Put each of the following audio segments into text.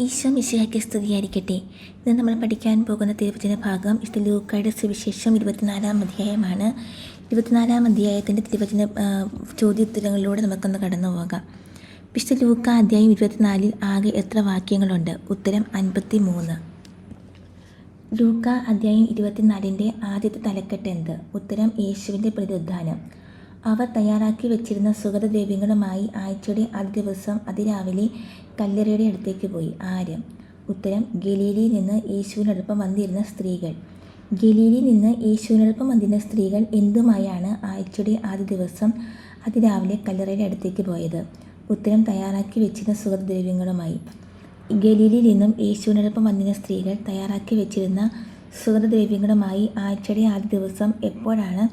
ഈശോ മിശിഹായ്ക്ക് സ്തുതിയായിരിക്കട്ടെ. ഇന്ന് നമ്മൾ പഠിക്കാൻ പോകുന്ന തിരുവചന ഭാഗം ഇത് ലൂക്കായുടെ സുവിശേഷം ഇരുപത്തിനാലാം അധ്യായമാണ്. ഇരുപത്തിനാലാം അധ്യായത്തിന്റെ തിരുവചന ചോദ്യോത്തരങ്ങളിലൂടെ നമുക്കൊന്ന് കടന്നു പോകാം. വിശുദ്ധ ലൂക്ക അധ്യായം ഇരുപത്തിനാലിൽ ആകെ എത്ര വാക്യങ്ങളുണ്ട്? ഉത്തരം അൻപത്തി മൂന്ന് ലൂക്ക അധ്യായം ഇരുപത്തിനാലിന്റെ ആദ്യത്തെ തലക്കെട്ട് എന്ത്? ഉത്തരം യേശുവിന്റെ പുനരുദ്ധാനം അവർ തയ്യാറാക്കി വെച്ചിരുന്ന സുഗതദ്രവ്യങ്ങളുമായി ആഴ്ചയുടെ ആദ്യ ദിവസം അതിരാവിലെ കല്ലറയുടെ അടുത്തേക്ക് പോയി. ആര് ഉത്തരം. ഗലീലിയിൽ നിന്ന് യേശുവിനോടൊപ്പം വന്നിരുന്ന സ്ത്രീകൾ. ഗലീലിയിൽ നിന്ന് യേശുവിനോടൊപ്പം വന്നിരുന്ന സ്ത്രീകൾ എന്തുമായാണ് ആഴ്ചയുടെ ആദ്യ ദിവസം അതിരാവിലെ കല്ലറയുടെ അടുത്തേക്ക് പോയത്? ഉത്തരം. തയ്യാറാക്കി വെച്ചിരുന്ന സുഗതദ്രവ്യങ്ങളുമായി ഗലീലിയിൽ നിന്നും യേശുവിനോടൊപ്പം വന്നിരുന്ന സ്ത്രീകൾ തയ്യാറാക്കി വെച്ചിരുന്ന സുഗന്ധദ്രവ്യങ്ങളുമായി ആഴ്ചയുടെ ആദ്യ ദിവസം എപ്പോഴാണ്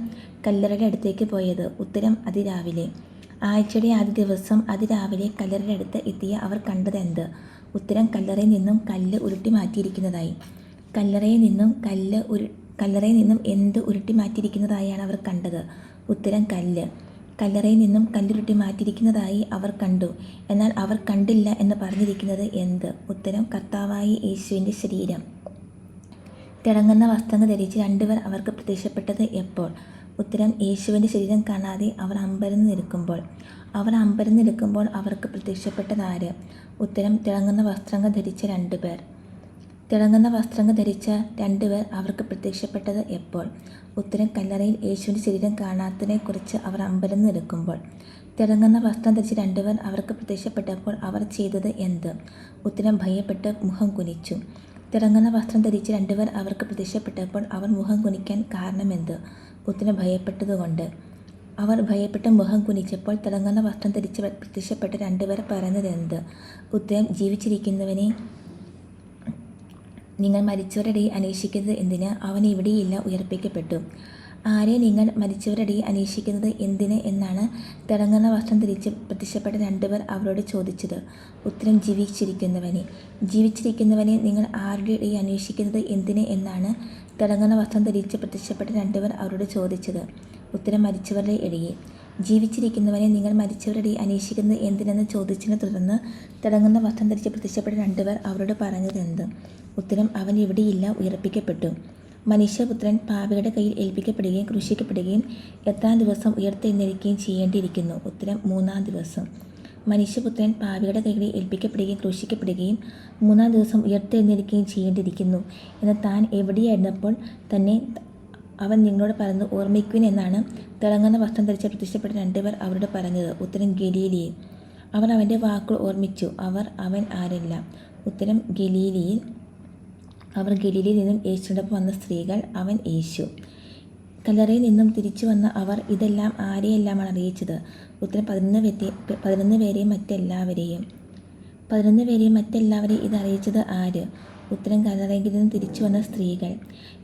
കല്ലറയുടെ അടുത്തേക്ക് പോയത്. ഉത്തരം അതിരാവിലെ. ആഴ്ചയുടെ ആദ്യ ദിവസം അതിരാവിലെ കല്ലറയുടെ അടുത്ത് എത്തിയ അവർ കണ്ടതെന്ത് ഉത്തരം കല്ലറയിൽ നിന്നും കല്ല് ഉരുട്ടി മാറ്റിയിരിക്കുന്നതായി. കല്ലറയിൽ നിന്നും കല്ല് ഉരു കല്ലറയിൽ നിന്നും എന്ത് ഉരുട്ടി മാറ്റിയിരിക്കുന്നതായാണ് അവർ കണ്ടത്. ഉത്തരം കല്ല്. കല്ലറയിൽ നിന്നും കല്ലുരുട്ടി മാറ്റിയിരിക്കുന്നതായി അവർ കണ്ടു. എന്നാൽ അവർ കണ്ടില്ല എന്ന് പറഞ്ഞിരിക്കുന്നത് എന്ത്? ഉത്തരം കർത്താവായി യേശുവിന്റെ ശരീരം. തിളങ്ങുന്ന വസ്ത്രങ്ങൾ ധരിച്ച് രണ്ടുപേർ അവർക്ക് പ്രത്യക്ഷപ്പെട്ടത് എപ്പോൾ? ഉത്തരം യേശുവിന്റെ ശരീരം കാണാതെ അവർ അമ്പരന്ന് നിൽക്കുമ്പോൾ. അവർ അമ്പരന്ന് നിൽക്കുമ്പോൾ അവർക്ക് പ്രത്യക്ഷപ്പെട്ടതാര്? ഉത്തരം തിളങ്ങുന്ന വസ്ത്രങ്ങൾ ധരിച്ച രണ്ടുപേർ തിളങ്ങുന്ന വസ്ത്രങ്ങൾ ധരിച്ച രണ്ടുപേർ അവർക്ക് പ്രത്യക്ഷപ്പെട്ടത് എപ്പോൾ? ഉത്തരം കല്ലറയിൽ യേശുവിന്റെ ശരീരം കാണാത്തതിനെക്കുറിച്ച് അവർ അമ്പരന്ന് നിൽക്കുമ്പോൾ. തിളങ്ങുന്ന വസ്ത്രം ധരിച്ച രണ്ടുപേർ അവർക്ക് പ്രത്യക്ഷപ്പെട്ടപ്പോൾ അവർ ചെയ്തത് എന്ത്? ഉത്തരം ഭയപ്പെട്ട് മുഖം കുനിച്ചു. തിളങ്ങുന്ന വസ്ത്രം ധരിച്ച രണ്ടുപേർ അവർക്ക് പ്രത്യക്ഷപ്പെട്ടപ്പോൾ അവർ മുഖം കുനിക്കാൻ കാരണമെന്ത് ഉത്തരം ഭയപ്പെട്ടതുകൊണ്ട്. അവർ ഭയപ്പെട്ട് മുഖം കുനിച്ചപ്പോൾ തിളങ്ങുന്ന വസ്ത്രം ധരിച്ച് പ്രത്യക്ഷപ്പെട്ട രണ്ടുപേർ പറഞ്ഞതെന്ത്? ഉത്തരം ജീവിച്ചിരിക്കുന്നവനെ നിങ്ങൾ മരിച്ചവരുടെ അന്വേഷിക്കുന്നത് എന്തിന്? അവൻ ഇവിടെയില്ല ഉയർപ്പിക്കപ്പെട്ടു. ആരെ നിങ്ങൾ മരിച്ചവരുടെ അന്വേഷിക്കുന്നത് എന്തിന് എന്നാണ് തിളങ്ങുന്ന വസ്ത്രം ധരിച്ച് പ്രത്യക്ഷപ്പെട്ട രണ്ടുപേർ അവരോട് ചോദിച്ചത്. ഉത്തരം ജീവിച്ചിരിക്കുന്നവനെ. ജീവിച്ചിരിക്കുന്നവനെ നിങ്ങൾ ആരുടെ അന്വേഷിക്കുന്നത് എന്തിന് എന്നാണ് തിളങ്ങുന്ന വസ്ത്രം ധരിച്ച് പ്രത്യക്ഷപ്പെട്ട രണ്ടുപേർ അവരോട് ചോദിച്ചത് ഉത്തരം മരിച്ചവരുടെ ഇടയെ ജീവിച്ചിരിക്കുന്നവനെ നിങ്ങൾ മരിച്ചവരുടെ അന്വേഷിക്കുന്നത് എന്തിനെന്ന് ചോദിച്ചതിനെ തുടർന്ന് തിളങ്ങുന്ന വസ്ത്രം ധരിച്ച് പ്രത്യക്ഷപ്പെട്ട രണ്ടുപേർ അവരോട് പറഞ്ഞതെന്ത് ഉത്തരം അവൻ എവിടെയില്ല ഉയർപ്പിക്കപ്പെട്ടു. മനുഷ്യപുത്രൻ പാപികളുടെ കയ്യിൽ ഏൽപ്പിക്കപ്പെടുകയും ക്രൂശിക്കപ്പെടുകയും എത്രാം ദിവസം ഉയർത്തെഴുന്നേൽക്കുകയും ചെയ്യേണ്ടിയിരിക്കുന്നു. ഉത്തരം മൂന്നാം ദിവസം. മനുഷ്യപുത്രൻ പാപികളുടെ കൈകളിൽ ഏൽപ്പിക്കപ്പെടുകയും ക്രൂശിക്കപ്പെടുകയും മൂന്നാം ദിവസം ഉയർത്തെഴുന്നേൽക്കുകയും ചെയ്യേണ്ടിയിരിക്കുന്നു. എന്ന് താൻ എവിടെയായിരുന്നപ്പോൾ തന്നെ അവൻ നിങ്ങളോട് പറഞ്ഞ് ഓർമ്മിക്കുവിൻ എന്നാണ് തിളങ്ങുന്ന വസ്ത്രം ധരിച്ച പ്രത്യക്ഷപ്പെട്ട രണ്ടുപേർ അവരോട് പറഞ്ഞത്. ഉത്തരം ഗലീലിയിൽ. അവർ അവന്റെ വാക്കുകൾ ഓർമ്മിച്ചു. അവർ അവൻ ആരല്ല. ഉത്തരം ഗലീലിയിൽ. അവർ ഗലീലിയിൽ നിന്നും യേശുവിനൊപ്പം വന്ന സ്ത്രീകൾ അവൻ യേശു. കല്ലറയിൽ നിന്നും തിരിച്ചു വന്ന അവർ ഇതെല്ലാം ആരെയെല്ലാമാണ് അറിയിച്ചത്? ഉത്തരം പതിനൊന്ന് വ്യക്തി പതിനൊന്ന് പേരെയും മറ്റെല്ലാവരെയും. പതിനൊന്ന് പേരെയും മറ്റെല്ലാവരെയും ഇത് അറിയിച്ചത് ആര്? ഉത്തരം കല്ലറയിൽ നിന്നും തിരിച്ചു വന്ന സ്ത്രീകൾ.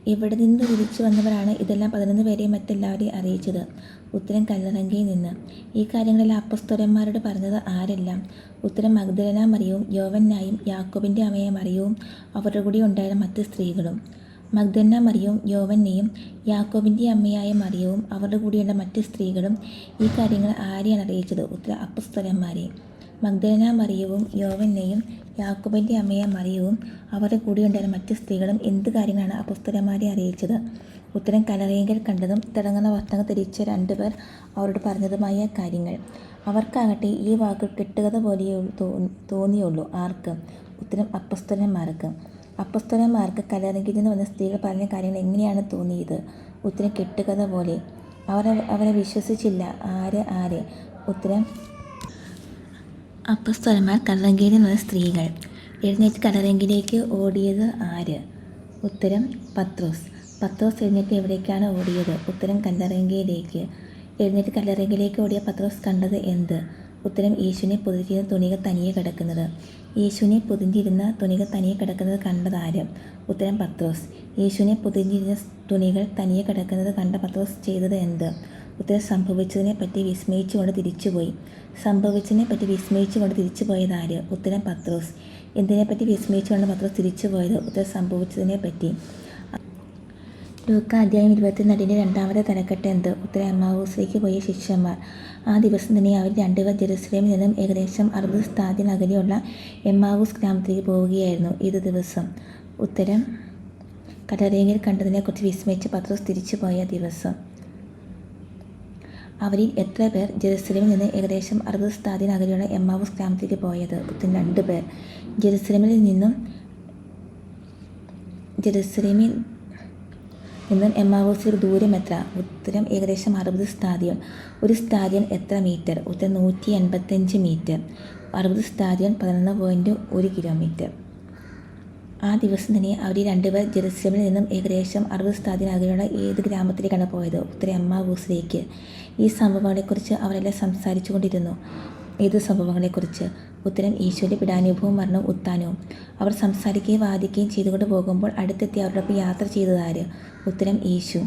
എവിടെ നിന്ന് തിരിച്ചു വന്നവരാണ് ഇതെല്ലാം പതിനൊന്ന് പേരെയും മറ്റെല്ലാവരെയും അറിയിച്ചത്? ഉത്തരം കല്ലറങ്കയിൽ നിന്ന്. ഈ കാര്യങ്ങളെല്ലാം അപ്പസ്തോലന്മാരോട് പറഞ്ഞത് ആരെല്ലാം? ഉത്തരം മഗ്ദലന മറിയവും യോവന്നായും യാക്കോബിന്റെ അമ്മയെ മറിയവും അവരുടെ കൂടി ഉണ്ടായിരുന്ന മറ്റ് സ്ത്രീകളും. മഗ്ദന്ന മറിയവും യോവന്നെയും യാക്കോബിന്റെ അമ്മയായ മറിയവും അവരുടെ കൂടെയുള്ള മറ്റ് സ്ത്രീകളും ഈ കാര്യങ്ങൾ ആരെയാണ് അറിയിച്ചത്? ഉത്തര അപ്പസ്തലന്മാരെ. മഗ്ദലന മറിയവും യോവന്നെയും യാക്കോബിന്റെ അമ്മയായ മറിയവും അവരുടെ കൂടെയുണ്ടായിരുന്ന മറ്റ് സ്ത്രീകളും എന്ത് കാര്യങ്ങളാണ് അപ്പസ്തോലന്മാരെ അറിയിച്ചത്? ഉത്തരം കലറിയങ്കൽ കണ്ടതും തിളങ്ങുന്ന വസ്ത്രങ്ങൾ ധരിച്ച രണ്ടുപേർ അവരോട് പറഞ്ഞതുമായ കാര്യങ്ങൾ. അവർക്കാകട്ടെ ഈ വാക്ക് കെട്ടുകഥ പോലെ തോന്നിയുള്ളൂ. ആർക്ക്? ഉത്തരം അപ്പസ്തോലന്മാർക്ക്. അപ്പസ്തോലന്മാർക്ക് കലറങ്കിൽ നിന്ന് വന്ന സ്ത്രീകൾ പറഞ്ഞ കാര്യങ്ങൾ എങ്ങനെയാണ് തോന്നിയത്? ഉത്തരം കെട്ടുകഥ പോലെ. അവർ അവരെ വിശ്വസിച്ചില്ല. ആര് ആരെ? ഉത്തരം അപ്പസ്തലന്മാർ കല്ലറങ്കയിൽ നിന്ന് സ്ത്രീകൾ. എഴുന്നേറ്റ് കല്ലറങ്കിലേക്ക് ഓടിയത് ആര്? ഉത്തരം പത്രോസ്. പത്രോസ് എഴുന്നേറ്റ് എവിടേക്കാണ് ഓടിയത്? ഉത്തരം കല്ലറങ്കയിലേക്ക് എഴുന്നേറ്റ് കല്ലറങ്കിലേക്ക് ഓടിയ പത്രോസ് കണ്ടത് എന്ത്? ഉത്തരം യേശുവിനെ പൊതിഞ്ഞിരുന്ന തുണികൾ തനിയെ കിടക്കുന്നത്. യേശുവിനെ പൊതിഞ്ഞിരുന്ന തുണികൾ തനിയെ കിടക്കുന്നത് കണ്ടത് ആര്? ഉത്തരം പത്രോസ്. യേശുവിനെ പൊതിഞ്ഞിരുന്ന തുണികൾ തനിയെ കിടക്കുന്നത് കണ്ട പത്രോസ് ചെയ്തത് എന്ത്? ഉത്തരം സംഭവിച്ചതിനെ പറ്റി വിസ്മയിച്ചുകൊണ്ട് തിരിച്ചുപോയി. സംഭവിച്ചതിനെ പറ്റി വിസ്മയിച്ചുകൊണ്ട് തിരിച്ചു പോയത് ആര്? ഉത്തരം പത്രോസ്. എന്തിനെപ്പറ്റി വിസ്മയിച്ചുകൊണ്ട് പത്രോസ് തിരിച്ചു പോയത് ഉത്തരം സംഭവിച്ചതിനെ പറ്റി. ലൂക്ക അധ്യായം ഇരുപത്തിനാലിന്റെ രണ്ടാമത്തെ തലക്കെട്ട് എന്ത്? ഉത്തര അമ്മാവൂസിലേക്ക് പോയ ശിഷ്യന്മാർ. ആ ദിവസം തന്നെ അവർ രണ്ടുപേർ ജെറുസലേമിൽ നിന്നും ഏകദേശം അറുപത് സ്ഥാതിന് അകലെയുള്ള എമ്മാവൂസ് ഗ്രാമത്തിലേക്ക് പോവുകയായിരുന്നു ഇത് ദിവസം. ഉത്തരം കടരേങ്ങിൽ കണ്ടതിനെക്കുറിച്ച് വിസ്മയിച്ച് പത്രോസ് തിരിച്ചു പോയ ദിവസം. അവരിൽ എത്ര പേർ ജെറുസലേമിൽ നിന്ന് ഏകദേശം അറുപത് സ്ഥാതിന് അകലെയുള്ള എമ്മാവൂസ് ഗ്രാമത്തിലേക്ക് പോയത്? ഉത്തരം രണ്ട് പേർ. ജെറുസലേമിൽ നിന്നും ജെറുസലേമിൽ നിന്നും എമ്മാവൂസിലേക്ക് ദൂരം എത്ര? ഉത്തരം ഏകദേശം അറുപത് സ്റ്റാദിയം ഒരു സ്റ്റാദിയൻ എത്ര മീറ്റർ? ഉത്തരം നൂറ്റി എൺപത്തഞ്ച് മീറ്റർ. അറുപത് സ്റ്റാദിയൻ പതിനൊന്ന് പോയിന്റ് ഒരു കിലോമീറ്റർ ആ ദിവസം തന്നെ അവർ രണ്ടുപേർ ജെറുസലമിൽ നിന്നും ഏകദേശം അറുപത് സ്ഥാദിനകലെയുള്ള ഏത് ഗ്രാമത്തിലേക്കാണ് പോയത്? ഉത്തരം എമ്മാവൂസിലേക്ക് ഈ സംഭവങ്ങളെക്കുറിച്ച് അവരെല്ലാം സംസാരിച്ചു കൊണ്ടിരുന്നു ഏത് സംഭവങ്ങളെക്കുറിച്ച്? ഉത്തരം ഈശോയുടെ പിടാനുഭവവും മരണവും ഉത്താനവും. അവർ സംസാരിക്കുകയും വാദിക്കുകയും ചെയ്തുകൊണ്ട് പോകുമ്പോൾ അടുത്തെത്തി അവരോടൊപ്പം യാത്ര ചെയ്തതാര് ഉത്തരം യേശു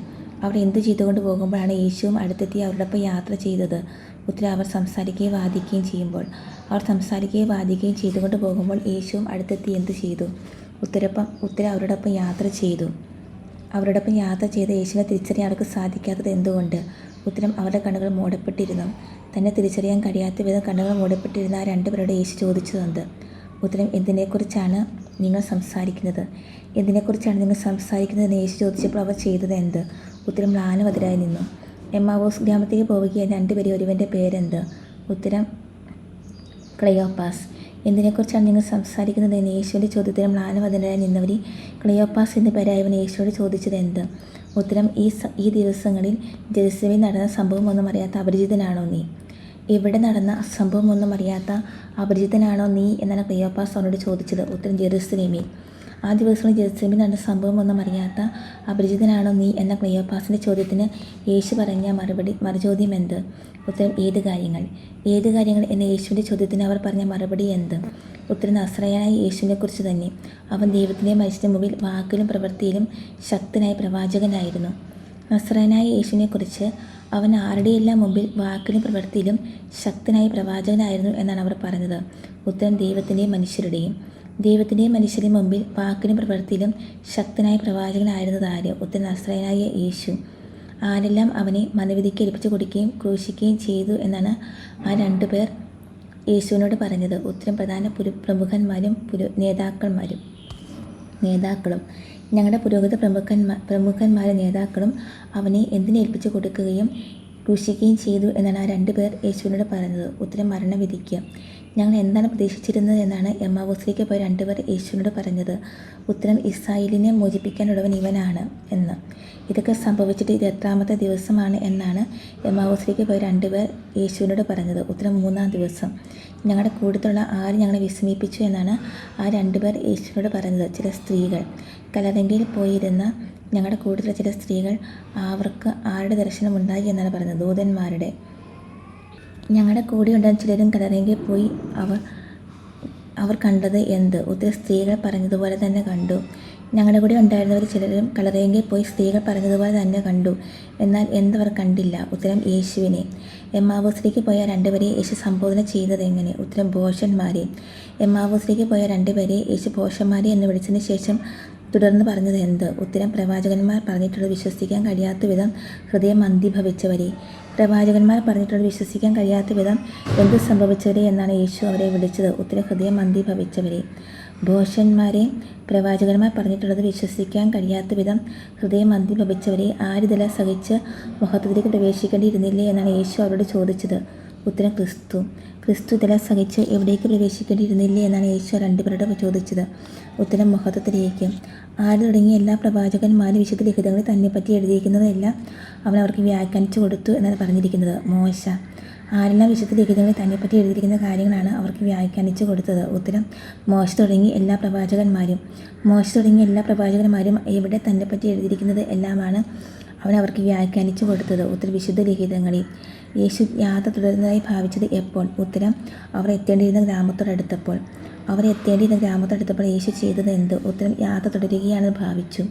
അവർ എന്ത് ചെയ്തുകൊണ്ട് പോകുമ്പോഴാണ് യേശുവും അടുത്തെത്തി അവരോടൊപ്പം യാത്ര ചെയ്തത്? ഉത്തരം അവർ സംസാരിക്കുകയും വാദിക്കുകയും ചെയ്യുമ്പോൾ. അവർ സംസാരിക്കുകയും വാദിക്കുകയും ചെയ്തുകൊണ്ട് പോകുമ്പോൾ യേശുവും അടുത്തെത്തി എന്ത് ചെയ്തു? ഉത്തരപ്പം ഉത്തരം അവരോടൊപ്പം യാത്ര ചെയ്തു. അവരോടൊപ്പം യാത്ര ചെയ്ത യേശുവിനെ തിരിച്ചറിയാൻ അവർക്ക് സാധിക്കാത്തത് എന്തുകൊണ്ട്? ഉത്തരം അവരുടെ കണ്ണുകൾ മൂടപ്പെട്ടിരുന്നു. തന്നെ തിരിച്ചറിയാൻ കഴിയാത്ത വിധം കണ്ണുകൾ മൂടപ്പെട്ടിരുന്ന ആ രണ്ടുപേരോട് യേശു ചോദിച്ചതെന്ത്? ഉത്തരം എന്തിനെക്കുറിച്ചാണ് നിങ്ങൾ സംസാരിക്കുന്നത്? എന്തിനെക്കുറിച്ചാണ് നിങ്ങൾ സംസാരിക്കുന്നതെന്ന് യേശു ചോദിച്ചപ്പോൾ അവർ ചെയ്തത് എന്ത് ഉത്തരം ലാലുമതിരായി നിന്നു. എമ്മാവോസ് ഗ്രാമത്തേക്ക് പോവുകയായി രണ്ടുപേരെ ഒരുവന്റെ പേരെന്ത്? ഉത്തരം ക്ലയോപ്പാസ്. എന്തിനെക്കുറിച്ചാണ് നിങ്ങൾ സംസാരിക്കുന്നത്? എന്ന് യേശുവിന്റെ ചോദ്യത്തിനും മ്ലാനവതനായി നിന്നവരി ക്ലിയോപ്പാസ് എന്ന പേരായവൻ യേശുവോട് ചോദിച്ചത് എന്ത് ഉത്തരം ഈ ഈ ദിവസങ്ങളിൽ ജെറുസലേമിൽ നടന്ന സംഭവമൊന്നും അറിയാത്ത അപരിചിതനാണോ നീ? എവിടെ നടന്ന സംഭവമൊന്നും അറിയാത്ത അപരിചിതനാണോ നീ എന്നാണ് ക്ലിയോപാസ് അവനോട് ചോദിച്ചത്. ഉത്തരം ജെറുസലേമിൽ. ആ ദിവസങ്ങളിൽ ജെറുസലേമിൽ നടന്ന സംഭവമൊന്നും അറിയാത്ത അപരിചിതനാണോ നീ എന്ന ക്ലിയോപ്പാസിന്റെ ചോദ്യത്തിന് യേശു പറഞ്ഞ മറുപടി മറുചോദ്യം എന്ത്? ഉത്തരം ഏത് കാര്യങ്ങൾ? ഏത് കാര്യങ്ങൾ എന്ന യേശുവിന്റെ ചോദ്യത്തിന് അവർ പറഞ്ഞ മറുപടി എന്ത്? ഉത്തരം നസ്രയായ യേശുവിനെക്കുറിച്ച് തന്നെ. അവൻ ദൈവത്തിന്റെ മനുഷ്യന്റെ മുമ്പിൽ വാക്കിലും പ്രവൃത്തിയിലും ശക്തനായ പ്രവാചകനായിരുന്നു. നസ്രനായ യേശുവിനെക്കുറിച്ച് അവൻ ആരുടെയെല്ലാം മുമ്പിൽ വാക്കിലും പ്രവൃത്തിയിലും ശക്തനായ പ്രവാചകനായിരുന്നു എന്നാണ് അവർ പറഞ്ഞത്. ഉത്തരം ദൈവത്തിന്റെയും മനുഷ്യരുടെയും ദൈവത്തിന്റെയും മനുഷ്യരുടെയും മുമ്പിൽ വാക്കിലും പ്രവൃത്തിയിലും ശക്തനായ പ്രവാചകനായിരുന്നത് ആര്? ഉത്തരം നസ്രനായ യേശു. ആരെല്ലാം അവനെ മനവിധിക്ക് ഏൽപ്പിച്ചു കൊടുക്കുകയും ക്രൂശിക്കുകയും ചെയ്തു എന്നാണ് ആ രണ്ടു പേർ യേശുവിനോട് പറഞ്ഞത്. ഉത്തരം പ്രധാന പുരു പ്രമുഖന്മാരും പുരു നേതാക്കന്മാരും നേതാക്കളും ഞങ്ങളുടെ പുരോഗത പ്രമുഖന്മാർ പ്രമുഖന്മാരെ നേതാക്കളും അവനെ എന്തിനേൽപ്പിച്ചു കൊടുക്കുകയും ക്രൂശിക്കുകയും ചെയ്തു എന്നാണ് ആ രണ്ട് പേർ യേശുവിനോട് പറഞ്ഞത് ഉത്തരം മരണവിധിക്ക്. ഞങ്ങൾ എന്താണ് പ്രതീക്ഷിച്ചിരുന്നത് എന്നാണ് എമ്മാവോസിലേക്ക് പോയ രണ്ടുപേർ യേശുവിനോട് പറഞ്ഞത്. ഉത്തരം ഇസ്രായേലിനെ മോചിപ്പിക്കാനുള്ളവൻ ഇവനാണ് എന്ന്. ഇതൊക്കെ സംഭവിച്ചിട്ട് ഇത് എത്രാമത്തെ ദിവസമാണ് എന്നാണ് എമ്മാവോസിലേക്ക് പോയ രണ്ടുപേർ യേശുവിനോട് പറഞ്ഞത്. ഉത്തരം മൂന്നാം ദിവസം. ഞങ്ങളുടെ കൂട്ടത്തിലുള്ള ആര് ഞങ്ങളെ വിസ്മയിപ്പിച്ചു എന്നാണ് ആ രണ്ടുപേർ യേശുവിനോട് പറഞ്ഞത്. ചില സ്ത്രീകൾ. കലരങ്കയിൽ പോയിരുന്ന ഞങ്ങളുടെ കൂട്ടത്തിലെ ചില സ്ത്രീകൾ അവർക്ക് ആരുടെ ദർശനം ഉണ്ടായി എന്നാണ് പറയുന്നത് ദൂതന്മാരുടെ. ഞങ്ങളുടെ കൂടെ ഉണ്ടായിരുന്ന ചിലരും കലറെങ്കിൽ പോയി അവർ അവർ കണ്ടത് എന്ത്? ഒത്തിരി സ്ത്രീകൾ പറഞ്ഞതുപോലെ തന്നെ കണ്ടു. ഞങ്ങളുടെ കൂടെ ഉണ്ടായിരുന്നവർ ചിലരും കളറെങ്കിൽ പോയി സ്ത്രീകൾ പറഞ്ഞതുപോലെ തന്നെ കണ്ടു. എന്നാൽ എന്തവർ കണ്ടില്ല. ഉത്തരം യേശുവിനെ. എമ്മാവോസിലേക്ക് പോയ രണ്ടുപേരെ യേശു സംബോധന ചെയ്തത് എങ്ങനെ? ഉത്തരം ഭോഷന്മാരെ. എമ്മാവോസിലേക്ക് പോയ രണ്ടുപേരെ യേശു ഭോഷന്മാരെ എന്ന് വിളിച്ചതിന് ശേഷം തുടർന്ന് പറഞ്ഞത് എന്ത്? ഉത്തരം പ്രവാചകന്മാർ പറഞ്ഞിട്ടുള്ളത് വിശ്വസിക്കാൻ കഴിയാത്ത വിധം ഹൃദയം മന്ദിഭവിച്ചവരെ. പ്രവാചകന്മാർ പറഞ്ഞിട്ടുള്ളത് വിശ്വസിക്കാൻ കഴിയാത്ത വിധം എന്ത് സംഭവിച്ചവരെ എന്നാണ് യേശു അവരെ വിളിച്ചത്. ഉത്തരം ഹൃദയം മന്ദിഭവിച്ചവരെ. ഭോഷന്മാരെ പ്രവാചകന്മാർ പറഞ്ഞിട്ടുള്ളത് വിശ്വസിക്കാൻ കഴിയാത്ത വിധം ഹൃദയം മന്ദിഭവിച്ചവരെ. ആരിതല സഹിച്ച് മഹത്വത്തിലേക്ക് പ്രവേശിക്കേണ്ടിയിരുന്നില്ലേ എന്നാണ് യേശു അവരോട് ചോദിച്ചത്. ഉത്തരം ക്രിസ്തു. ക്രിസ്തു തല സഹിച്ച് എവിടേക്ക് പ്രവേശിക്കേണ്ടിയിരുന്നില്ലേ എന്നാണ് യേശു രണ്ടുപേരോട് ചോദിച്ചത്. ഉത്തരം മഹത്വത്തിലേക്ക്. ആര് തുടങ്ങിയ എല്ലാ പ്രവാചകന്മാരും വിശുദ്ധ ലിഖിതങ്ങളിൽ തന്നെപ്പറ്റി എഴുതിയിരിക്കുന്നതെല്ലാം അവൻ അവർക്ക് വ്യാഖ്യാനിച്ചു കൊടുത്തു എന്നാണ് പറഞ്ഞിരിക്കുന്നത്. മോശ. ആരെല്ലാം വിശുദ്ധ ലിഖിതങ്ങളിൽ തന്നെപ്പറ്റി എഴുതിയിരിക്കുന്ന കാര്യങ്ങളാണ് അവർക്ക് വ്യാഖ്യാനിച്ചു കൊടുത്തത്? ഉത്തരം മോശ തുടങ്ങി എല്ലാ പ്രവാചകന്മാരും. മോശ തുടങ്ങി എല്ലാ പ്രവാചകന്മാരും എവിടെ തന്നെപ്പറ്റി എഴുതിയിരിക്കുന്നത് എല്ലാമാണ് അവൻ അവർക്ക് വ്യാഖ്യാനിച്ചു കൊടുത്തത്. ഉത്തരം വിശുദ്ധ ലിഖിതങ്ങളിൽ. യേശു യാത്ര തുടരുന്നതായി ഭാവിച്ചത് എപ്പോൾ? ഉത്തരം അവർ എത്തേണ്ടിയിരുന്ന ഗ്രാമത്തോടടുത്തപ്പോൾ. അവർ എത്തേണ്ടിയിരുന്ന ഗ്രാമത്തോടടുത്തപ്പോൾ യേശു ചെയ്തത് എന്ത്? ഉത്തരം യാത്ര തുടരുകയാണെന്ന് ഭാവിച്ചു.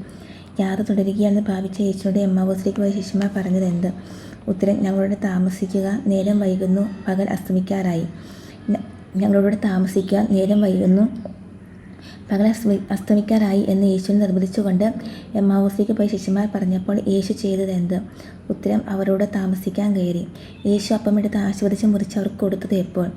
യാത്ര തുടരുകയാണെന്ന് ഭാവിച്ച യേശുവിന്റെ എമ്മാവോസിലേക്ക് പോയ ശിഷ്യന്മാർ പറഞ്ഞത് എന്ത്? ഉത്തരം ഞങ്ങളോട് താമസിക്കുക നേരം വൈകുന്നു പകൽ അസ്തമിക്കാറായി. ഞങ്ങളോട് താമസിക്കുക നേരം വൈകുന്നു പകൽ അസ്തമിക്കാറായി എന്ന് യേശുവിനെ നിർബന്ധിച്ചുകൊണ്ട് എം ഓസിക്ക് പോയി ശിഷ്യന്മാർ പറഞ്ഞപ്പോൾ യേശു ചെയ്തതെന്ത്? ഉത്തരം അവരോട് താമസിക്കാൻ കയറി. യേശു അപ്പമെടുത്ത് ആശീർവദിച്ച് മുറിച്ച് അവർക്ക് കൊടുത്തത് എപ്പോൾ?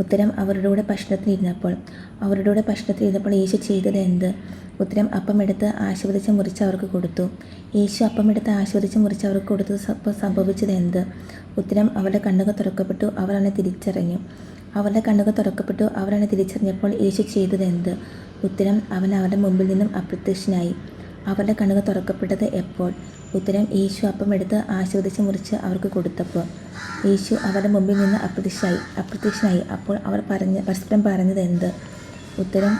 ഉത്തരം അവരുടെ കൂടെ ഭക്ഷണത്തിനിരുന്നപ്പോൾ അവരുടെ കൂടെ ഭക്ഷണത്തിനിരുന്നപ്പോൾ യേശു ചെയ്തത് എന്ത് ഉത്തരം അപ്പമെടുത്ത് ആശീർവദിച്ച് മുറിച്ച് അവർക്ക് കൊടുത്തു. യേശു അപ്പമെടുത്ത് ആശീർവദിച്ച് മുറിച്ച് അവർക്ക് കൊടുത്തത് സംഭവിച്ചത് എന്ത് ഉത്തരം അവരുടെ കണ്ണുകൾ തുറക്കപ്പെട്ടു അവർ അവനെ തിരിച്ചറിഞ്ഞു. അവരുടെ കണ്ണുകൾ തുറക്കപ്പെട്ടു അവർ അവനെ തിരിച്ചറിഞ്ഞപ്പോൾ യേശു ചെയ്തത് എന്ത് ഉത്തരം അവൻ അവരുടെ മുമ്പിൽ നിന്നും അപ്രത്യക്ഷനായി. അവരുടെ കണ്ണുകൾ തുറക്കപ്പെട്ടത് എപ്പോൾ? ഉത്തരം യേശു അപ്പം എടുത്ത് ആശീർവദിച്ച് മുറിച്ച് അവർക്ക് കൊടുത്തപ്പോൾ. യേശു അവരുടെ മുമ്പിൽ നിന്ന് അപ്രത്യക്ഷനായി. അപ്രത്യക്ഷനായി. അപ്പോൾ അവർ പറഞ്ഞ് പരസ്പരം പറഞ്ഞത് എന്ത്? ഉത്തരം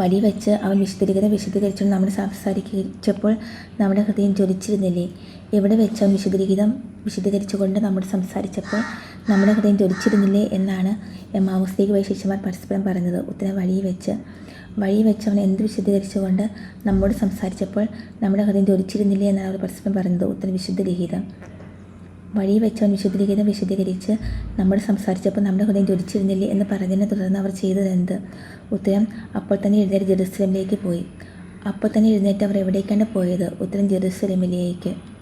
വഴി വെച്ച് അവൻ വിശദീകരണം വിശദീകരിച്ചു നമ്മൾ സംസാരിച്ചപ്പോൾ നമ്മുടെ ഹൃദയം ജ്വലിച്ചിരുന്നില്ലേ? എവിടെ വെച്ച് അവൻ വിശദീകരിതം വിശദീകരിച്ചുകൊണ്ട് നമ്മൾ സംസാരിച്ചപ്പോൾ നമ്മുടെ ഹൃദയം ജ്വലിച്ചിരുന്നില്ലേ എന്നാണ് എമാവസ്ഥയ്ക്ക് പോയ ശിഷ്യന്മാർ പരസ്പരം പറഞ്ഞത്. ഉത്തരം വഴി വെച്ച്. വഴി വെച്ച് അവൻ എന്ത് വിശദീകരിച്ചുകൊണ്ട് നമ്മോട് സംസാരിച്ചപ്പോൾ നമ്മുടെ ഹൃദയം ജ്വലിച്ചിരുന്നില്ലേ എന്നാണ് അവർ പരസ്പരം പറഞ്ഞത്. ഉത്തരം വിശുദ്ധ ലിഖിതം വഴി വെച്ച് അവൻ വിശദീകരിക്കുന്നത് വിശദീകരിച്ച് നമ്മൾ സംസാരിച്ചപ്പോൾ നമ്മുടെ ഹൃദയം ജ്വലിച്ചിരുന്നില്ലേ എന്ന് പറഞ്ഞതിനെ തുടർന്ന് അവർ ചെയ്തത് എന്ത്? ഉത്തരം അപ്പോൾ തന്നെ എഴുന്നേറ്റ് ജെറുസലമിലേക്ക് പോയി. അപ്പോൾ തന്നെ എഴുന്നേറ്റ് അവർ എവിടേക്കാണ് പോയത്? ഉത്തരം ജെറുസലേമിലേക്ക്.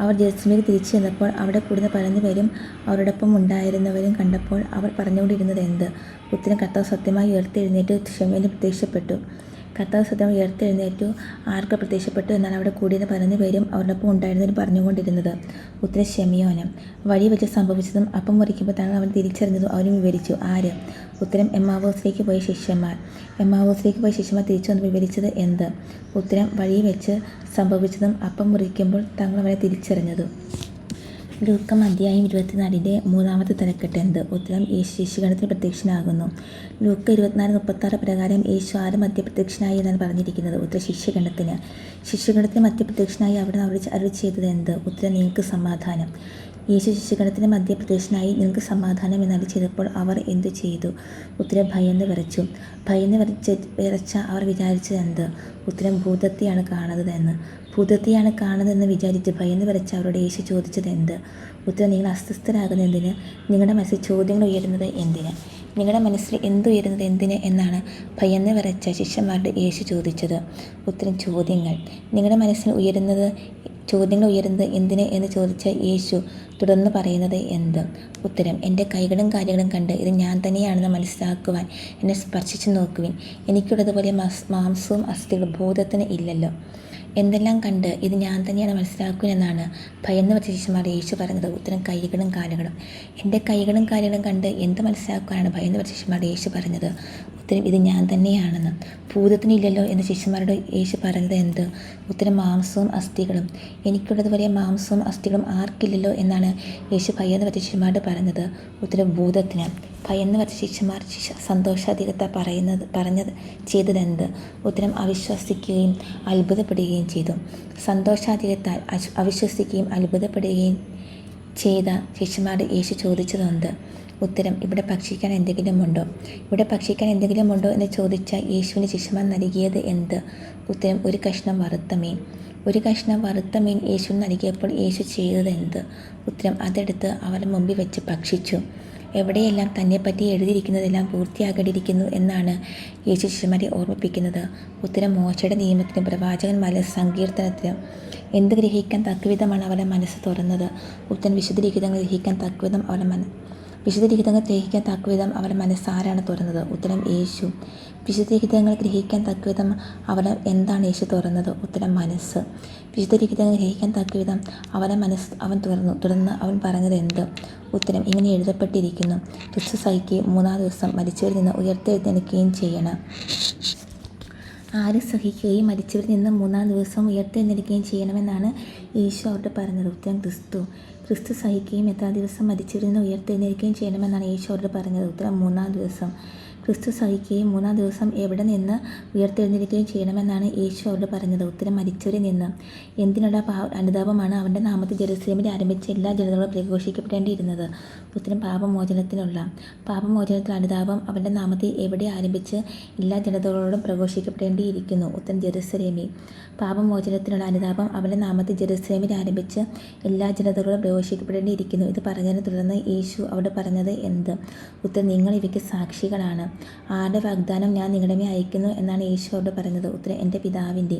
അവർ ജെറുസലേമിലേക്ക് തിരിച്ചു ചെന്നപ്പോൾ അവിടെ കൂടുന്ന പതിനൊന്ന് പേരും അവരോടൊപ്പം ഉണ്ടായിരുന്നവരും കണ്ടപ്പോൾ അവർ പറഞ്ഞുകൊണ്ടിരുന്നത് എന്ത്? പുത്രൻ കർത്താവ് സത്യമായി ഉയർത്തെഴുന്നേറ്റ് ക്ഷമയിൽ പ്രത്യക്ഷപ്പെട്ടു. കർത്താവ് സത്യം ഉയർത്തെഴുന്നേറ്റു. ആർക്ക് പ്രത്യക്ഷപ്പെട്ടു എന്നാണ് അവിടെ കൂടിയത് പതിനൊന്ന് പേരും അവരോടൊപ്പം ഉണ്ടായിരുന്നതിന് പറഞ്ഞുകൊണ്ടിരുന്നത്. ഉത്തരം ഷെമിയോനം വഴി വെച്ച് സംഭവിച്ചതും അപ്പം മുറിക്കുമ്പോൾ തങ്ങൾ അവൻ തിരിച്ചറിഞ്ഞതും അവരും വിവരിച്ചു. ആര്? ഉത്തരം എമ്മാവോസിലേക്ക് പോയ ശിഷ്യന്മാർ. എമ്മാവോസിലേക്ക് പോയ ശിഷ്യന്മാർ തിരിച്ചു വന്ന് വിവരിച്ചത് എന്ത്? ഉത്തരം വഴി വെച്ച് സംഭവിച്ചതും അപ്പം മുറിക്കുമ്പോൾ തങ്ങൾ അവനെ തിരിച്ചറിഞ്ഞതും. ലൂക്കം അധ്യായം ഇരുപത്തിനാലിന്റെ മൂന്നാമത്തെ തലക്കെട്ട് എന്ത്? ഉത്തരം യേശു ശിശുഗണത്തിന് പ്രത്യക്ഷനാകുന്നു. ലൂക്ക ഇരുപത്തിനാല് മുപ്പത്താറ് പ്രകാരം യേശു ആര് മധ്യപ്രത്യക്ഷനായി എന്നാണ് പറഞ്ഞിരിക്കുന്നത്? ഉത്തരം ശിഷ്യഗണത്തിന് ശിഷ്യഗണത്തിന് മധ്യപ്രത്യക്ഷനായി അവിടെ അവർ അരുളി ചെയ്തത് എന്ത്? ഉത്തരം നിങ്ങൾക്ക് സമാധാനം. യേശു ശിശുഗണത്തിന് മധ്യപ്രദേശനായി നിങ്ങൾക്ക് സമാധാനം എന്നറി ചെയ്തപ്പോൾ അവർ എന്തു ചെയ്തു? ഉത്തരം ഭയന്ന് വരച്ചു ഭയന്ന് വരച്ച വിറച്ച അവർ വിചാരിച്ചത് എന്ത്? ഉത്തരം ഭൂതത്തെയാണ് കാണുന്നത് എന്ന്. ഭൂതത്തെയാണ് കാണുന്നതെന്ന് വിചാരിച്ച് ഭയന്ന് വരച്ച അവരോട് യേശു ചോദിച്ചത് എന്ത്? ഉത്തരം നിങ്ങൾ അസ്വസ്ഥരാകുന്നതിന് നിങ്ങളുടെ മനസ്സിൽ ചോദ്യങ്ങൾ ഉയരുന്നത് എന്തിന്? നിങ്ങളുടെ മനസ്സിൽ എന്തുയരുന്നത് എന്തിന്? എന്നാണ് ഭയന്ന് വരച്ച ശിഷ്യന്മാരുടെ യേശു ചോദിച്ചത്. ഉത്തരം ചോദ്യങ്ങൾ. നിങ്ങളുടെ മനസ്സിൽ ഉയരുന്നത് ചോദ്യങ്ങൾ ഉയരുന്നത് എന്തിന്? എന്ന് ചോദിച്ച യേശു തുടർന്ന് പറയുന്നത് എന്ത്? ഉത്തരം എന്റെ കൈകളും കാര്യങ്ങളും കണ്ട് ഇത് ഞാൻ തന്നെയാണെന്ന് മനസ്സിലാക്കുവാൻ എന്നെ സ്പർശിച്ചു നോക്കുവിൻ. എനിക്കുള്ളതുപോലെ മാംസവും അസ്ഥികളും ബോധത്തിന് ഇല്ലല്ലോ. എന്തെല്ലാം കണ്ട് ഇത് ഞാൻ തന്നെയാണ് മനസ്സിലാക്കുന്നതെന്നാണ് ഭയന്ന് വെച്ച യേശു പറഞ്ഞത് ഉത്തരം കൈകളും കാലുകളും. എന്റെ കൈകളും കാലുകളും കണ്ട് എന്ത് മനസ്സിലാക്കാനാണ് ഭയന്ന് വെച്ച യേശു പറഞ്ഞത് ഉത്തരം ഇത് ഞാൻ തന്നെയാണെന്ന് ഭൂതത്തിനില്ലല്ലോ എന്ന് ശിഷ്യന്മാരോട് യേശു പറഞ്ഞത് എന്ത്? ഉത്തരം മാംസവും അസ്ഥികളും. എനിക്കുള്ളതുപോലെ മാംസവും അസ്ഥികളും ആർക്കില്ലല്ലോ എന്നാണ് യേശു ഭയന്ന് വെച്ച ശിഷ്യന്മാരോട് പറഞ്ഞത്. ഉത്തരം ഭൂതത്തിന്. ഭയന്ന് വെച്ച ശിഷ്യന്മാർ സന്തോഷാധികത പറയുന്നത് പറഞ്ഞത് ചെയ്തതെന്ത്? ഉത്തരം അവിശ്വസിക്കുകയും അത്ഭുതപ്പെടുകയും ചെയ്തു. സന്തോഷാധികത്താൽ അവിശ്വസിക്കുകയും അത്ഭുതപ്പെടുകയും ചെയ്ത ശിഷ്യന്മാരോട് യേശു ചോദിച്ചതുണ്ട് ഉത്തരം ഇവിടെ ഭക്ഷിക്കാൻ എന്തെങ്കിലും ഉണ്ടോ? ഇവിടെ ഭക്ഷിക്കാൻ എന്തെങ്കിലും ഉണ്ടോ? എന്ന് ചോദിച്ച യേശുവിന് ശിഷ്യന്മാർ നൽകിയത് എന്ത്? ഉത്തരം ഒരു കഷ്ണം വറുത്ത മീൻ. ഒരു കഷ്ണം വറുത്ത മീൻ യേശുവിന് നൽകിയപ്പോൾ യേശു ചെയ്തത് എന്ത്? ഉത്തരം അതെടുത്ത് അവരുടെ മുമ്പിൽ വെച്ച് ഭക്ഷിച്ചു. എവിടെയെല്ലാം തന്നെപ്പറ്റി എഴുതിയിരിക്കുന്നതെല്ലാം പൂർത്തിയാകേണ്ടിയിരിക്കുന്നു എന്നാണ് യേശു ശിഷ്യന്മാരെ ഓർമ്മിപ്പിക്കുന്നത്. ഉത്തരം മോശയുടെ നിയമത്തിനും പ്രവാചകന്മാരുടെ സങ്കീർത്തനത്തിനും എന്ത് ഗ്രഹിക്കാൻ തക്കവിധമാണ് അവരുടെ മനസ്സ് തുറന്നത്? പുത്തൻ വിശുദ്ധ ലിഖിതങ്ങൾ ഗ്രഹിക്കാൻ തക്കവിധം അവരുടെ മന വിശുദ്ധ ലിഖിതങ്ങൾ ഗ്രഹിക്കാൻ തക്കവിധം അവരുടെ മനസ്സാരാണ് തുറന്നത്? ഉത്തരം യേശു. വിശുദ്ധ ലിഖിതങ്ങൾ ഗ്രഹിക്കാൻ തക്കവിധം അവരുടെ എന്താണ് യേശു തുറന്നത്? ഉത്തരം മനസ്സ്. വിശുദ്ധ ലിഖിതങ്ങൾ ഗ്രഹിക്കാൻ തക്കവിധം അവരുടെ മനസ്സ് അവൻ തുറന്നു തുടർന്ന് അവൻ പറഞ്ഞത് എന്ത്? ഉത്തരം ഇങ്ങനെ എഴുതപ്പെട്ടിരിക്കുന്നു. ക്രിസ്തു സഹിക്കുകയും മൂന്നാം ദിവസം മരിച്ചവരിൽ നിന്ന് ഉയർത്തെഴുന്നേൽക്കുകയും ചെയ്യണം. ആര് സഹിക്കുകയും മരിച്ചവരിൽ നിന്ന് മൂന്നാം ദിവസം ഉയർത്തെഴുന്നേൽക്കുകയും ചെയ്യണമെന്നാണ് ഈശോ അവരോട് പറഞ്ഞത്. ഉത്തരം ക്രിസ്തു. ക്രിസ്തു സഹിക്കുകയും എത്ര ദിവസം മരിച്ചവരിൽ നിന്ന് ഉയർത്തെഴുന്നേൽക്കുകയും ചെയ്യണമെന്നാണ് ഈശോ അവരോട് പറഞ്ഞത്. ഉത്തരം മൂന്നാം ദിവസം. ക്രിസ്തു സഹിക്കുകയും മൂന്നാം ദിവസം എവിടെ നിന്ന് ഉയർത്തെഴുന്നിരിക്കുകയും ചെയ്യണമെന്നാണ് യേശു അവരോട് പറഞ്ഞത്. ഉത്തരം മരിച്ചവരിൽ നിന്ന്. എന്തിനുള്ള അനുതാപമാണ് അവന്റെ നാമത്തിൽ ജെറുസലേമിൽ ആരംഭിച്ച എല്ലാ ജനതകളും പ്രഘോഷിക്കപ്പെടേണ്ടിയിരുന്നത്. ഉത്തരം പാപമോചനത്തിനുള്ള. പാപമോചനത്തിൽ അനുതാപം അവന്റെ നാമത്തിൽ എവിടെ ആരംഭിച്ച് എല്ലാ ജനതകളോടും പ്രഘോഷിക്കപ്പെടേണ്ടിയിരിക്കുന്നു. ഉത്തരം ജെറുസലേമി പാപമോചനത്തിനുള്ള അനുതാപം അവന്റെ നാമത്തിൽ ജെറുസലേമിൽ ആരംഭിച്ച് എല്ലാ ജനതകളും പ്രഘോഷിക്കപ്പെടേണ്ടിയിരിക്കുന്നു. ഇത് പറഞ്ഞതിനെ തുടർന്ന് യേശു അവിടെ പറഞ്ഞത് എന്ത്? ഉത്തരം നിങ്ങൾ ഇവയ്ക്ക് സാക്ഷികളാണ്. ആരുടെ വാഗ്ദാനം ഞാൻ നിങ്ങളുടെ മേൽ അയക്കുന്നു എന്നാണ് യേശു അവരോട് പറഞ്ഞത്. ഉത്തരം എന്റെ പിതാവിന്റെ.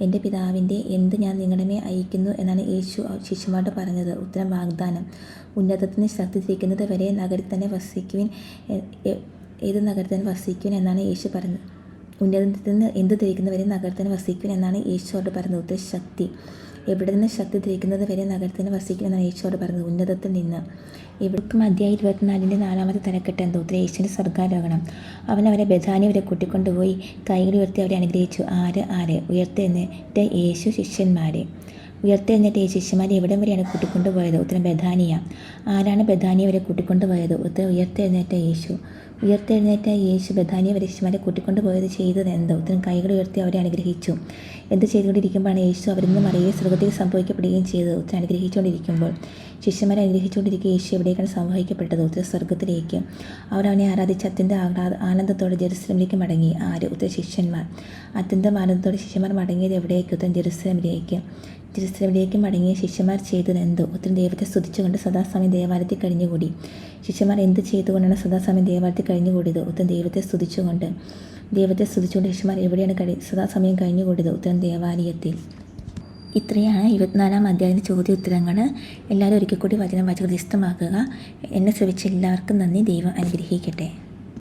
എന്റെ പിതാവിന്റെ എന്ത് ഞാൻ നിങ്ങളുടെ മേൽ അയക്കുന്നു എന്നാണ് യേശു ശിഷ്യന്മാരോട് പറഞ്ഞത്. ഉത്തരം വാഗ്ദാനം. ഉന്നതത്തിന് ശക്തി തിരിക്കുന്നത് വരെ നഗരത്തിൽ തന്നെ വസിക്കുവിൻ ഏത് നഗരത്തിൽ തന്നെ വസിക്കുവിൻ എന്നാണ് യേശു പറഞ്ഞത്. ഉന്നതത്തിൽ നിന്ന് എന്ത് തിരിക്കുന്നവരെ നഗരത്തിന് വസിക്കുവിൻ എന്നാണ് യേശുവോട് പറഞ്ഞത്. ഉത്തരം ശക്തി. എവിടെ നിന്ന് ശക്തി ധരിക്കുന്നത് വരെ നഗരത്തിന് വസിക്കുമെന്ന് യേശുവോട് പറഞ്ഞത്. ഉന്നതത്തിൽ നിന്ന് ഇവിടുത്തെ അധ്യായം ഇരുപത്തിനാലിന്റെ നാലാമത്തെ തലക്കെട്ട് എന്തോ? യേശുവിന്റെ സ്വർഗാരോഹണം അവൻ അവരെ ബഥാനി വരെ കൂട്ടിക്കൊണ്ടുപോയി കൈകൾ ഉയർത്തി അവരെ അനുഗ്രഹിച്ചു. ആര്? ആര്? ഉയർത്തെന്നിട്ട് യേശു ശിഷ്യന്മാരെ. ഉയർത്തെഴുന്നേറ്റ ശിഷ്യന്മാരെ എവിടം വരെയാണ് കൂട്ടിക്കൊണ്ടുപോയത് ഉത്തരം ബഥാനിയ. ആരാണ് ബഥാനിയ വരെ കൂട്ടിക്കൊണ്ടുപോയത് ഉത്തരം ഉയർത്തെഴുന്നേറ്റ യേശു. ഉയർത്തെഴുന്നേറ്റ യേശു ബഥാനിയ വരെ ശിഷ്യന്മാരെ കൂട്ടിക്കൊണ്ടുപോയത് ചെയ്തത് എന്തോ? ഉത്തരം കൈകൾ ഉയർത്തി അവരെ അനുഗ്രഹിച്ചു. എന്ത് ചെയ്തുകൊണ്ടിരിക്കുമ്പോഴാണ് യേശു അവരിൽ നിന്ന് മറിയെ സ്വർഗത്തിൽ സംഭവിക്കപ്പെടുകയും ചെയ്തത്? ഉത്തരം അനുഗ്രഹിച്ചുകൊണ്ടിരിക്കുമ്പോൾ. ശിഷ്യന്മാരെ അനുഗ്രഹിച്ചുകൊണ്ടിരിക്കുക യേശു എവിടേക്കാണ് സംവഹിക്കപ്പെട്ടത്? ഉത്തര സ്വർഗത്തിലേക്ക് അവരവനെ ആരാധിച്ച് അത്യന്ത ആഹ്ലാദ ആനന്ദത്തോടെ ജെറുസലമിലേക്ക് മടങ്ങി. ആര്? ഉത്തര ശിഷ്യന്മാർ. അത്യന്തം ആനന്ദത്തോടെ ശിഷ്യന്മാർ മടങ്ങിയത് എവിടേക്ക്? ഉത്തരം ജെറുസലമിലേക്ക്. ജെറുസലമിലേക്ക് മടങ്ങിയ ശിഷ്യന്മാർ ചെയ്തത് എന്തോ? ഉത്തരം ദൈവത്തെ സ്തുതിച്ചുകൊണ്ട് സദാസമയം ദേവാലയത്തിൽ കഴിഞ്ഞുകൂടി. ശിഷ്യന്മാർ എന്ത് ചെയ്തുകൊണ്ടാണ് സദാസമയം ദേവാലയത്തിൽ കഴിഞ്ഞുകൂടിയത്? ഉത്തരം ദൈവത്തെ സ്തുതിച്ചുകൊണ്ട്. ദൈവത്തെ സ്തുതിച്ചുകൊണ്ട് ശിഷ്യന്മാർ എവിടെയാണ് കഴി സദാസമയം കഴിഞ്ഞുകൂടിയത്? ഉത്തരം ദേവാലയത്തിൽ. ഇത്രയാണ് ഇരുപത്തിനാലാം അധ്യായത്തിന്റെ ചോദ്യ ഉത്തരങ്ങൾ എല്ലാവരും ഒരിക്കൽ കൂടി വചനം വായിച്ച് ഹൃദയസ്ഥമാക്കുക. എന്നെ ശ്രമിച്ച എല്ലാവർക്കും നന്ദി. ദൈവം അനുഗ്രഹിക്കട്ടെ.